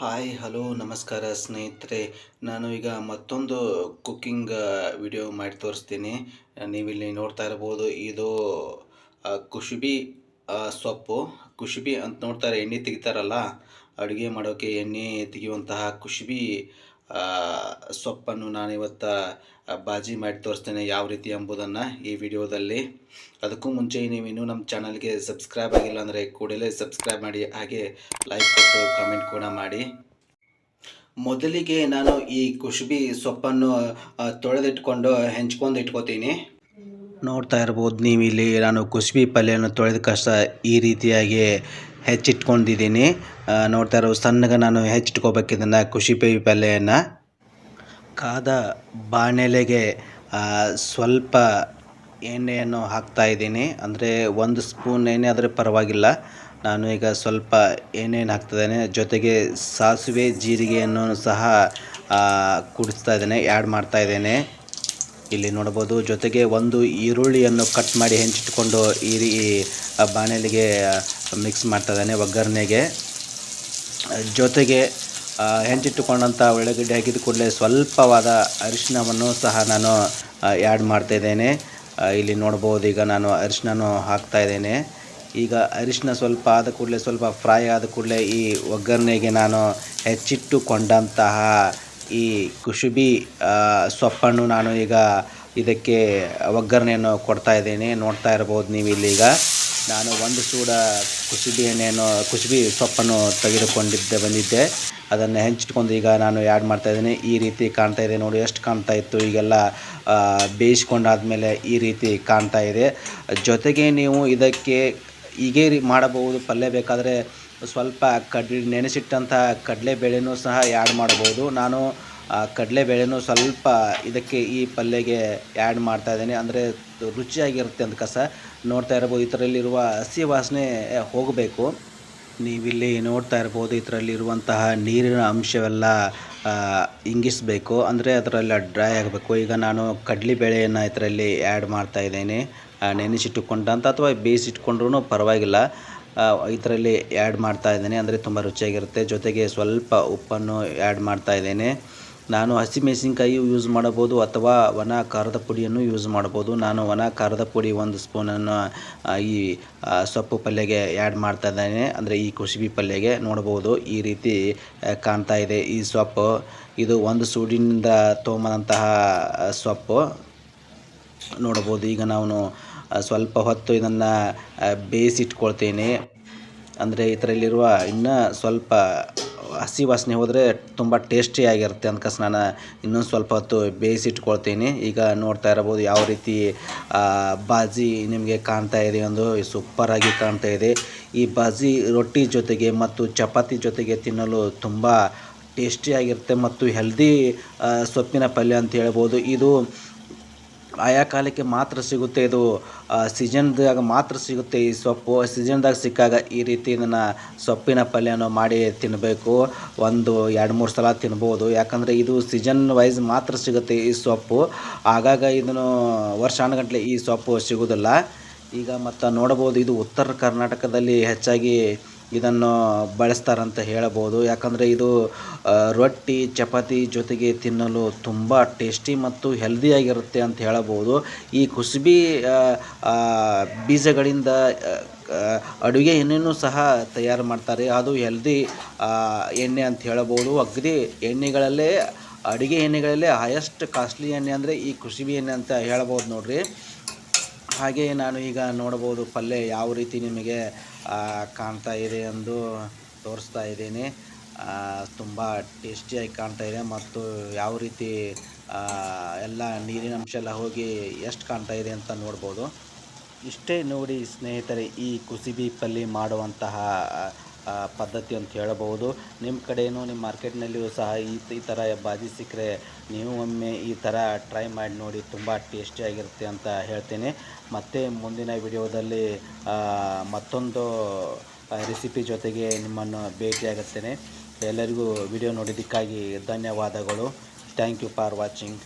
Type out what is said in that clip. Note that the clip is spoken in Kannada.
ಹಾಯ್ ಹಲೋ ನಮಸ್ಕಾರ ಸ್ನೇಹಿತರೆ. ನಾನು ಈಗ ಮತ್ತೊಂದು ಕುಕ್ಕಿಂಗ್ ವಿಡಿಯೋ ಮಾಡಿ ತೋರಿಸ್ತೀನಿ. ನೀವಿಲ್ಲಿ ನೋಡ್ತಾ ಇರ್ಬೋದು, ಇದು ಕುಶುಬಿ ಸೊಪ್ಪು. ಕುಶುಬಿ ಅಂತ ನೋಡ್ತಾರೆ, ಎಣ್ಣೆ ತೆಗಿತಾರಲ್ಲ, ಅಡುಗೆ ಮಾಡೋಕ್ಕೆ ಎಣ್ಣೆ ತೆಗೆಯುವಂತಹ ಕುಶುಬಿ ಸೊಪ್ಪನ್ನು ನಾನು ಇವತ್ತು ಬಾಜಿ ಮಾಡಿ ತೋರಿಸ್ತೇನೆ ಯಾವ ರೀತಿ ಎಂಬುದನ್ನು ಈ ವಿಡಿಯೋದಲ್ಲಿ. ಅದಕ್ಕೂ ಮುಂಚೆ ನೀವು ಇನ್ನೂ ನಮ್ಮ ಚಾನಲ್ಗೆ ಸಬ್ಸ್ಕ್ರೈಬ್ ಆಗಿಲ್ಲ ಅಂದರೆ ಕೂಡಲೇ ಸಬ್ಸ್ಕ್ರೈಬ್ ಮಾಡಿ, ಹಾಗೆ ಲೈಕ್ ಕೊಟ್ಟು ಕಮೆಂಟ್ ಕೂಡ ಮಾಡಿ. ಮೊದಲಿಗೆ ನಾನು ಈ ಕುಶುಬಿ ಸೊಪ್ಪನ್ನು ತೊಳೆದಿಟ್ಕೊಂಡು ಹೆಂಚ್ಕೊಂಡು ಇಟ್ಕೋತೀನಿ. ನೋಡ್ತಾ ಇರ್ಬೋದು ನೀವು ಇಲ್ಲಿ ನಾನು ಕುಸುಬಿ ಪಲ್ಯವನ್ನು ತೊಳೆದ ಕಷ್ಟ ಈ ರೀತಿಯಾಗಿ ಹೆಚ್ಚಿಟ್ಕೊಂಡಿದ್ದೀನಿ. ನೋಡ್ತಾ ಇರೋ ಸಣ್ಣಗೆ ನಾನು ಹೆಚ್ಚಿಟ್ಕೋಬೇಕು ಇದನ್ನು ಕುಸುಬಿ ಪಲ್ಯವನ್ನು ಕಾದ ಬಾಣಲೆಗೆ ಸ್ವಲ್ಪ ಎಣ್ಣೆಯನ್ನು ಹಾಕ್ತಾ ಇದ್ದೀನಿ. ಅಂದರೆ ಒಂದು ಸ್ಪೂನ್ ಎಣ್ಣೆ ಆದರೆ ಪರವಾಗಿಲ್ಲ. ನಾನು ಈಗ ಸ್ವಲ್ಪ ಎಣ್ಣೆಯನ್ನು ಹಾಕ್ತಿದ್ದೇನೆ ಜೊತೆಗೆ ಸಾಸಿವೆ, ಜೀರಿಗೆಯನ್ನು ಸಹ ಕುಡಿಸ್ತಾ ಇದ್ದೇನೆ, ಆ್ಯಡ್ ಮಾಡ್ತಾ ಇದ್ದೇನೆ. ಇಲ್ಲಿ ನೋಡ್ಬೋದು ಜೊತೆಗೆ ಒಂದು ಈರುಳ್ಳಿಯನ್ನು ಕಟ್ ಮಾಡಿ ಹೆಂಚಿಟ್ಕೊಂಡು ಈ ರೀ ಬಾಣಲೆಗೆ ಮಿಕ್ಸ್ ಮಾಡ್ತಾ ಇದ್ದಾನೆ ಒಗ್ಗರಣೆಗೆ. ಜೊತೆಗೆ ಹೆಂಚಿಟ್ಟುಕೊಂಡಂಥ ಉಳ್ಳಾಗಡ್ಡೆ ಹಾಕಿದ ಕೂಡಲೇ ಸ್ವಲ್ಪವಾದ ಅರಿಶಿನವನ್ನು ಸಹ ನಾನು ಆ್ಯಡ್ ಮಾಡ್ತಾ ಇದ್ದೇನೆ. ಇಲ್ಲಿ ನೋಡ್ಬೋದು ಈಗ ನಾನು ಅರಿಶಿನ ಹಾಕ್ತಾಯಿದ್ದೇನೆ ಈಗ ಅರಿಶಿನ ಸ್ವಲ್ಪ ಆದ ಕೂಡಲೇ, ಸ್ವಲ್ಪ ಫ್ರೈ ಆದ ಕೂಡಲೇ ಈ ಒಗ್ಗರಣೆಗೆ ನಾನು ಹೆಚ್ಚಿಟ್ಟುಕೊಂಡಂತಹ ಈ ಕುಶುಬಿ ಸೊಪ್ಪನ್ನು ನಾನು ಈಗ ಇದಕ್ಕೆ ಒಗ್ಗರಣೆಯನ್ನು ಕೊಡ್ತಾ ಇದ್ದೇನೆ. ನೋಡ್ತಾ ಇರ್ಬೋದು ನೀವು ಇಲ್ಲೀಗ ನಾನು ಒಂದು ಸೂಡ ಕುಸುಬಿ ಎಣ್ಣೆಯನ್ನು ಕುಸುಬಿ ಸೊಪ್ಪನ್ನು ತೆಗೆದುಕೊಂಡಿದ್ದೆ, ಬಂದಿದ್ದೆ. ಅದನ್ನು ಹೆಂಚಿಟ್ಕೊಂಡು ಈಗ ನಾನು ಆ್ಯಡ್ ಮಾಡ್ತಾ ಇದ್ದೀನಿ. ಈ ರೀತಿ ಕಾಣ್ತಾ ಇದೆ ನೋಡಿ, ಎಷ್ಟು ಕಾಣ್ತಾ ಇತ್ತು. ಈಗೆಲ್ಲ ಬೇಯಿಸ್ಕೊಂಡಾದ್ಮೇಲೆ ಈ ರೀತಿ ಕಾಣ್ತಾ ಇದೆ. ಜೊತೆಗೆ ನೀವು ಇದಕ್ಕೆ ಹೀಗೆ ಮಾಡಬಹುದು, ಪಲ್ಯ ಬೇಕಾದರೆ ಸ್ವಲ್ಪ ಕಡ್ಲೆ, ನೆನೆಸಿಟ್ಟಂಥ ಕಡಲೆಬೇಳೆನೂ ಸಹ ಆ್ಯಡ್ ಮಾಡಬಹುದು. ನಾನು ಕಡಲೆ ಕಡಲೆಬೇಳೆನೂ ಸ್ವಲ್ಪ ಇದಕ್ಕೆ ಈ ಪಲ್ಯಗೆ ಆ್ಯಡ್ ಮಾಡ್ತಾ ಇದ್ದೇನೆ. ಅಂದರೆ ರುಚಿಯಾಗಿರುತ್ತೆ ಅಂತ ಕಸ. ನೋಡ್ತಾ ಇರ್ಬೋದು, ಇದರಲ್ಲಿರುವ ಹಸಿ ವಾಸನೆ ಹೋಗಬೇಕು. ನೀವಿಲ್ಲಿ ನೋಡ್ತಾ ಇರ್ಬೋದು, ಇದರಲ್ಲಿರುವಂತಹ ನೀರಿನ ಅಂಶವೆಲ್ಲ ಇಂಗಿಸಬೇಕು. ಅಂದರೆ ಅದರಲ್ಲಿ ಡ್ರೈ ಆಗಬೇಕು. ಈಗ ನಾನು ಕಡಲೆಬೇಳೆಯನ್ನು ಇದರಲ್ಲಿ ಆ್ಯಡ್ ಮಾಡ್ತಾ ನೆನೆಸಿಟ್ಟುಕೊಂಡಂತ ಅಥವಾ ಬೇಯಿಸಿಟ್ಕೊಂಡ್ರೂ ಪರವಾಗಿಲ್ಲ. ಇದರಲ್ಲಿ ಆ್ಯಡ್ ಮಾಡ್ತಾ ಇದ್ದೇನೆ, ಅಂದರೆ ತುಂಬ ರುಚಿಯಾಗಿರುತ್ತೆ. ಜೊತೆಗೆ ಸ್ವಲ್ಪ ಉಪ್ಪನ್ನು ಆ್ಯಡ್ ಮಾಡ್ತಾ ಇದ್ದೇನೆ. ನಾನು ಹಸಿಮೆಣಸಿನ್ಕಾಯಿಯು ಯೂಸ್ ಮಾಡಬೋದು ಅಥವಾ ಒಣ ಖಾರದ ಪುಡಿಯನ್ನು ಯೂಸ್ ಮಾಡ್ಬೋದು ನಾನು ಒಣ ಖಾರದ ಪುಡಿ ಒಂದು ಸ್ಪೂನನ್ನು ಈ ಸೊಪ್ಪು ಪಲ್ಯಗೆ ಆ್ಯಡ್ ಮಾಡ್ತಾ ಇದ್ದೇನೆ. ಅಂದರೆ ಈ ಕುಸುಬಿ ಪಲ್ಯಗೆ ನೋಡ್ಬೋದು ಈ ರೀತಿ ಕಾಣ್ತಾ ಇದೆ ಈ ಸೊಪ್ಪು. ಇದು ಒಂದು ಸೂಡಿನಿಂದ ತೊಗೊಂಬಂತಹ ಸೊಪ್ಪು. ನೋಡ್ಬೋದು ಈಗ ನಾನು ಸ್ವಲ್ಪ ಹೊತ್ತು ಇದನ್ನು ಬೇಯಿಸಿಟ್ಕೊಳ್ತೇನೆ. ಅಂದರೆ ಇದರಲ್ಲಿರುವ ಇನ್ನೂ ಸ್ವಲ್ಪ ಹಸಿ ವಾಸನೆ ಹೋದರೆ ತುಂಬ ಟೇಸ್ಟಿಯಾಗಿರುತ್ತೆ ಅಂದ್ಕಸ್ ನಾನು ಇನ್ನೊಂದು ಸ್ವಲ್ಪ ಹೊತ್ತು ಬೇಯಿಸಿಟ್ಕೊಳ್ತೀನಿ. ಈಗ ನೋಡ್ತಾ ಇರಬಹುದು ಯಾವ ರೀತಿ ಬಾಜಿ ನಿಮಗೆ ಕಾಣ್ತಾ ಇದೆ ಒಂದು ಸೂಪರಾಗಿ ಕಾಣ್ತಾ ಇದೆ. ಈ ಬಾಜಿ ರೊಟ್ಟಿ ಜೊತೆಗೆ ಮತ್ತು ಚಪಾತಿ ಜೊತೆಗೆ ತಿನ್ನಲು ತುಂಬ ಟೇಸ್ಟಿಯಾಗಿರುತ್ತೆ ಮತ್ತು ಹೆಲ್ದಿ ಸೊಪ್ಪಿನ ಪಲ್ಯ ಅಂತ ಹೇಳ್ಬೋದು. ಇದು ಆಯಾ ಕಾಲಕ್ಕೆ ಮಾತ್ರ ಸಿಗುತ್ತೆ ಇದು ಸೀಸನ್ದಾಗ ಮಾತ್ರ ಸಿಗುತ್ತೆ ಈ ಸೊಪ್ಪು. ಸೀಸನ್ದಾಗ ಸಿಕ್ಕಾಗ ಈ ರೀತಿ ಇದನ್ನು ಸೊಪ್ಪಿನ ಪಲ್ಯನ ಮಾಡಿ ತಿನ್ನಬೇಕು ಒಂದು, ಎರಡು, ಮೂರು ಸಲ ತಿನ್ಬೋದು. ಯಾಕಂದರೆ ಇದು ಸೀಸನ್ ವೈಸ್ ಮಾತ್ರ ಸಿಗುತ್ತೆ ಈ ಸೊಪ್ಪು. ಆಗಾಗ ಇದನ್ನು ವರ್ಷಾನುಗಟ್ಟಲೆ ಈ ಸೊಪ್ಪು ಸಿಗೋದಿಲ್ಲ ಈಗ ಮತ್ತು ನೋಡಬಹುದು ಇದು ಉತ್ತರ ಕರ್ನಾಟಕದಲ್ಲಿ ಹೆಚ್ಚಾಗಿ ಇದನ್ನು ಬಳಸ್ತಾರಂತ ಹೇಳಬಹುದು ಯಾಕಂದರೆ ಇದು ರೊಟ್ಟಿ, ಚಪಾತಿ ಜೊತೆಗೆ ತಿನ್ನಲು ತುಂಬ ಟೇಸ್ಟಿ ಮತ್ತು ಹೆಲ್ದಿಯಾಗಿರುತ್ತೆ ಅಂತ ಹೇಳಬಹುದು. ಈ ಕುಸುಬಿ ಬೀಜಗಳಿಂದ ಅಡುಗೆ ಎಣ್ಣೆನೂ ಸಹ ತಯಾರು ಮಾಡ್ತಾರೆ. ಅದು ಹೆಲ್ದಿ ಎಣ್ಣೆ ಅಂತ ಹೇಳಬಹುದು. ಅಗದಿ ಎಣ್ಣೆಗಳಲ್ಲೇ, ಅಡುಗೆ ಎಣ್ಣೆಗಳಲ್ಲೇ ಹೈಯೆಸ್ಟ್ ಕಾಸ್ಟ್ಲಿ ಎಣ್ಣೆ ಅಂದರೆ ಈ ಕುಸುಬಿ ಎಣ್ಣೆ ಅಂತ ಹೇಳ್ಬೋದು ನೋಡ್ರಿ. ಹಾಗೆ ನಾನು ಈಗ ನೋಡಬಹುದು ಪಲ್ಯ ಯಾವ ರೀತಿ ನಿಮಗೆ ಕಾಣ್ತಾ ಇದೆ ಎಂದು ತೋರಿಸ್ತಾ ಇದ್ದೀನಿ. ತುಂಬ ಟೇಸ್ಟಿಯಾಗಿ ಕಾಣ್ತಾ ಇದೆ ಮತ್ತು ಯಾವ ರೀತಿ ಎಲ್ಲ ನೀರಿನ ಅಂಶ ಎಲ್ಲ ಹೋಗಿ ಎಷ್ಟು ಕಾಣ್ತಾ ಇದೆ ಅಂತ ನೋಡ್ಬೋದು. ಇಷ್ಟೇ ನೋಡಿ ಸ್ನೇಹಿತರೆ, ಈ ಕುಸಿಬಿ ಪಲ್ಯ ಮಾಡುವಂತಹ ಪದ್ಧತಿ ಅಂತ ಹೇಳಬಹುದು. ನಿಮ್ಮ ಕಡೆಯೂ ನಿಮ್ಮ ಮಾರ್ಕೆಟ್ನಲ್ಲಿಯೂ ಸಹ ಈ ಈ ಥರ ಬಾಜಿ ಸಿಕ್ಕರೆ ನೀವು ಒಮ್ಮೆ ಈ ಥರ ಟ್ರೈ ಮಾಡಿ ನೋಡಿ, ತುಂಬ ಟೇಸ್ಟಿಯಾಗಿರುತ್ತೆ ಅಂತ ಹೇಳ್ತೀನಿ. ಮತ್ತು ಮುಂದಿನ ವಿಡಿಯೋದಲ್ಲಿ ಮತ್ತೊಂದು ರೆಸಿಪಿ ಜೊತೆಗೆ ನಿಮ್ಮನ್ನು ಭೇಟಿಯಾಗುತ್ತೇನೆ. ಎಲ್ಲರಿಗೂ ವಿಡಿಯೋ ನೋಡಿದ್ದಕ್ಕಾಗಿ ಧನ್ಯವಾದಗಳು. Thank you for watching.